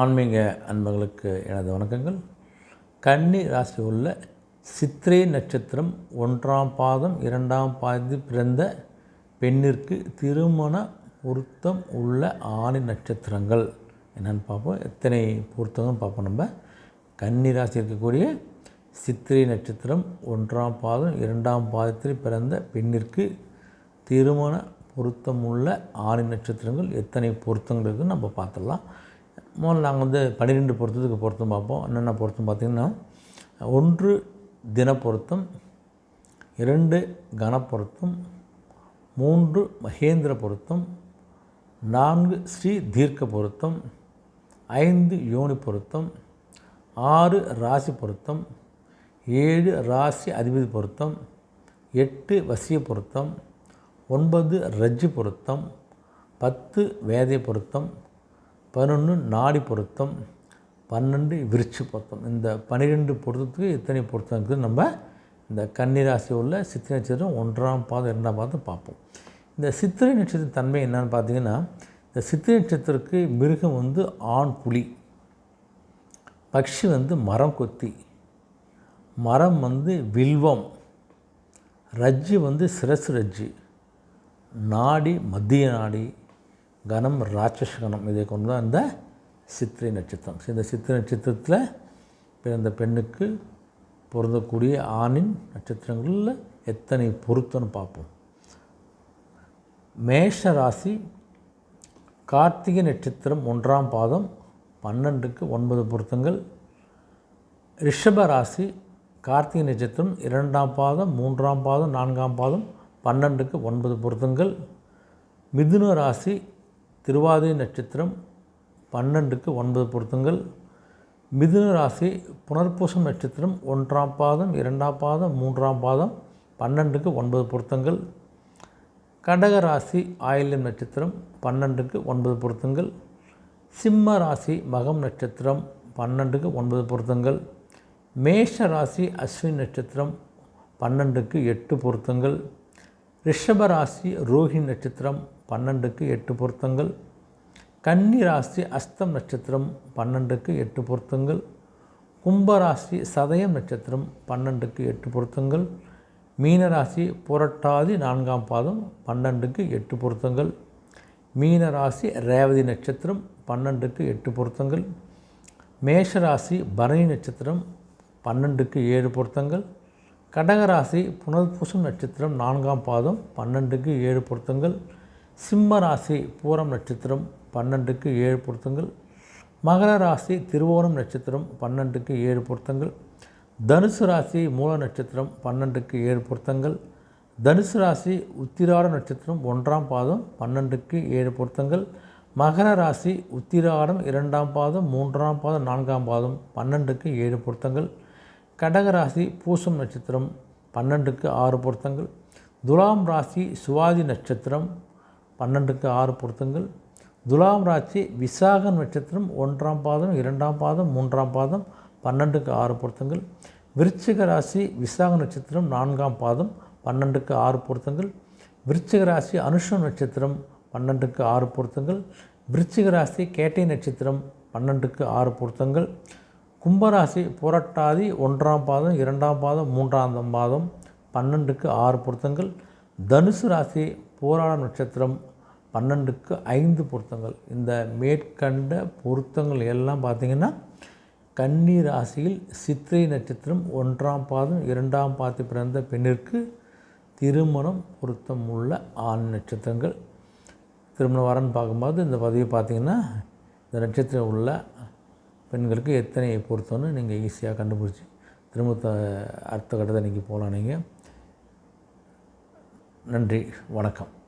ஆன்மீக அன்பர்களுக்கு எனது வணக்கங்கள். கன்னி ராசி உள்ள சித்திரை நட்சத்திரம் ஒன்றாம் பாதம் இரண்டாம் பாதத்தில் பிறந்த பெண்ணிற்கு திருமண பொருத்தம் உள்ள ஆணி நட்சத்திரங்கள். என்னென்னு பார்ப்போம். எத்தனை பொருத்தம்னு பார்ப்போம் நம்ம. கன்னி ராசி இருக்கக்கூடிய சித்திரை நட்சத்திரம் ஒன்றாம் பாதம் இரண்டாம் பாதத்தில் பிறந்த பெண்ணிற்கு திருமண பொருத்தம் உள்ள ஆணி நட்சத்திரங்கள் எத்தனை பொருத்தங்கள் இருக்குதுன்னு நம்ம பார்த்துடலாம். முதல்ல நாங்கள் வந்து பன்னிரெண்டு பொருத்தத்துக்கு பொருத்தம் பார்ப்போம். என்னென்ன பொருத்தம் பார்த்திங்கன்னா ஒன்று தின பொருத்தம் இரண்டு கனப்பொருத்தம் மூன்று மகேந்திர பொருத்தம் நான்கு ஸ்ரீ தீர்க்க பொருத்தம் ஐந்து யோனி பொருத்தம் ஆறு ராசி பொருத்தம் ஏழு ராசி அதிபதி பொருத்தம் எட்டு வசிய பொருத்தம் ஒன்பது ரஜ்ஜி பொருத்தம் பத்து வேதை பொருத்தம் பதினொன்று நாடி பொருத்தம் பன்னெண்டு விருட்சி பொருத்தம். இந்த பன்னிரெண்டு பொருத்தத்துக்கு எத்தனை பொருத்தம் இருக்குது நம்ம இந்த கன்னிராசி உள்ள சித்திரை நட்சத்திரம் ஒன்றாம் பாதம் இரண்டாம் பாதம் பார்ப்போம். இந்த சித்திரை நட்சத்திர தன்மை என்னன்னு பார்த்தீங்கன்னா இந்த சித்திரை நட்சத்திரத்துக்கு மிருகம் வந்து ஆண் புலி பக்ஷி வந்து மரம் கொத்தி மரம் வந்து வில்வம் ரஜ்ஜு வந்து சிரசு ரஜ்ஜு நாடி மத்திய நாடி கணம் ராட்சச கணம் இதை கொண்டு தான் இந்த சித்திரை நட்சத்திரம். இந்த சித்திரை நட்சத்திரத்தில் பிறந்த பெண்ணுக்கு பொருந்தக்கூடிய ஆணின் நட்சத்திரங்களில் எத்தனை பொருத்தம்னு பார்ப்போம். மேஷ ராசி கார்த்திகை நட்சத்திரம் ஒன்றாம் பாதம் பன்னெண்டுக்கு ஒன்பது பொருத்தங்கள். ரிஷப ராசி கார்த்திகை நட்சத்திரம் இரண்டாம் பாதம் மூன்றாம் பாதம் நான்காம் பாதம் பன்னெண்டுக்கு ஒன்பது பொருத்தங்கள். மிதுன ராசி திருவாதிரை நட்சத்திரம் பன்னெண்டுக்கு ஒன்பது பொருத்தங்கள். மிதுன ராசி புனர்பூசம் நட்சத்திரம் ஒன்றாம் பாதம் இரண்டாம் பாதம் மூன்றாம் பாதம் பன்னெண்டுக்கு ஒன்பது பொருத்தங்கள். கடக ராசி ஆயில்யம் நட்சத்திரம் பன்னெண்டுக்கு ஒன்பது பொருத்தங்கள். சிம்ம ராசி மகம் நட்சத்திரம் பன்னெண்டுக்கு ஒன்பது பொருத்தங்கள். மேஷ ராசி அஸ்வின் நட்சத்திரம் பன்னெண்டுக்கு எட்டு பொருத்தங்கள். ரிஷப ராசி நட்சத்திரம் பன்னெண்டுக்கு எட்டு பொருத்தங்கள். கன்னிராசி அஸ்தம் நட்சத்திரம் பன்னெண்டுக்கு எட்டு பொருத்தங்கள். கும்பராசி சதயம் நட்சத்திரம் பன்னெண்டுக்கு எட்டு பொருத்தங்கள். மீனராசி புரட்டாதி நான்காம் பாதம் பன்னெண்டுக்கு எட்டு பொருத்தங்கள். மீனராசி ரேவதி நட்சத்திரம் பன்னெண்டுக்கு எட்டு பொருத்தங்கள். மேஷராசி பரணி நட்சத்திரம் பன்னெண்டுக்கு ஏழு பொருத்தங்கள். கடகராசி புனர்பூசம் நட்சத்திரம் நான்காம் பாதம் பன்னெண்டுக்கு ஏழு பொருத்தங்கள். சிம்ம ராசி பூரம் நட்சத்திரம் பன்னெண்டுக்கு ஏழு பொருத்தங்கள். மகர ராசி திருவோணம் நட்சத்திரம் பன்னெண்டுக்கு ஏழு பொருத்தங்கள். தனுசு ராசி மூல நட்சத்திரம் பன்னெண்டுக்கு ஏழு பொருத்தங்கள். தனுசு ராசி உத்திராட நட்சத்திரம் ஒன்றாம் பாதம் பன்னெண்டுக்கு ஏழு பொருத்தங்கள். மகர ராசி உத்திராடம் இரண்டாம் பாதம் மூன்றாம் பாதம் நான்காம் பாதம் பன்னெண்டுக்கு ஏழு பொருத்தங்கள். கடகராசி பூசம் நட்சத்திரம் பன்னெண்டுக்கு ஆறு பொருத்தங்கள். துலாம் ராசி சுவாதி நட்சத்திரம் பன்னெண்டுக்கு ஆறு பொருத்தங்கள். துலாம் ராசி விசாக நட்சத்திரம் ஒன்றாம் பாதம் இரண்டாம் பாதம் மூன்றாம் பாதம் பன்னெண்டுக்கு ஆறு பொருத்தங்கள். விருச்சிக ராசி விசாக நட்சத்திரம் நான்காம் பாதம் பன்னெண்டுக்கு ஆறு பொருத்தங்கள். விருச்சிக ராசி அனுஷம் நட்சத்திரம் பன்னெண்டுக்கு ஆறு பொருத்தங்கள். விருச்சிக ராசி கேட்டை நட்சத்திரம் பன்னெண்டுக்கு ஆறு பொருத்தங்கள். கும்பராசி புரட்டாதி ஒன்றாம் பாதம் இரண்டாம் பாதம் மூன்றாம் பாதம் பன்னெண்டுக்கு ஆறு பொருத்தங்கள். தனுசு ராசி போராட நட்சத்திரம் பன்னெண்டுக்கு ஐந்து பொருத்தங்கள். இந்த மேற்கண்ட பொருத்தங்கள் எல்லாம் பார்த்திங்கன்னா கன்னி ராசியில் சித்திரை நட்சத்திரம் ஒன்றாம் பாதம் இரண்டாம் பாதி பிறந்த பெண்ணிற்கு திருமணம் பொருத்தம் உள்ள ஆண் நட்சத்திரங்கள். திருமணம் வரன்னு பார்க்கும்போது இந்த பதவி பார்த்திங்கன்னா இந்த நட்சத்திரம் உள்ள பெண்களுக்கு எத்தனை பொருத்தம்னு நீங்கள் ஈஸியாக கண்டுபிடிச்சி திரும்ப அடுத்த கட்டத்தை நீங்கள் போகலாம் நீங்கள் நன்றி வணக்கம்.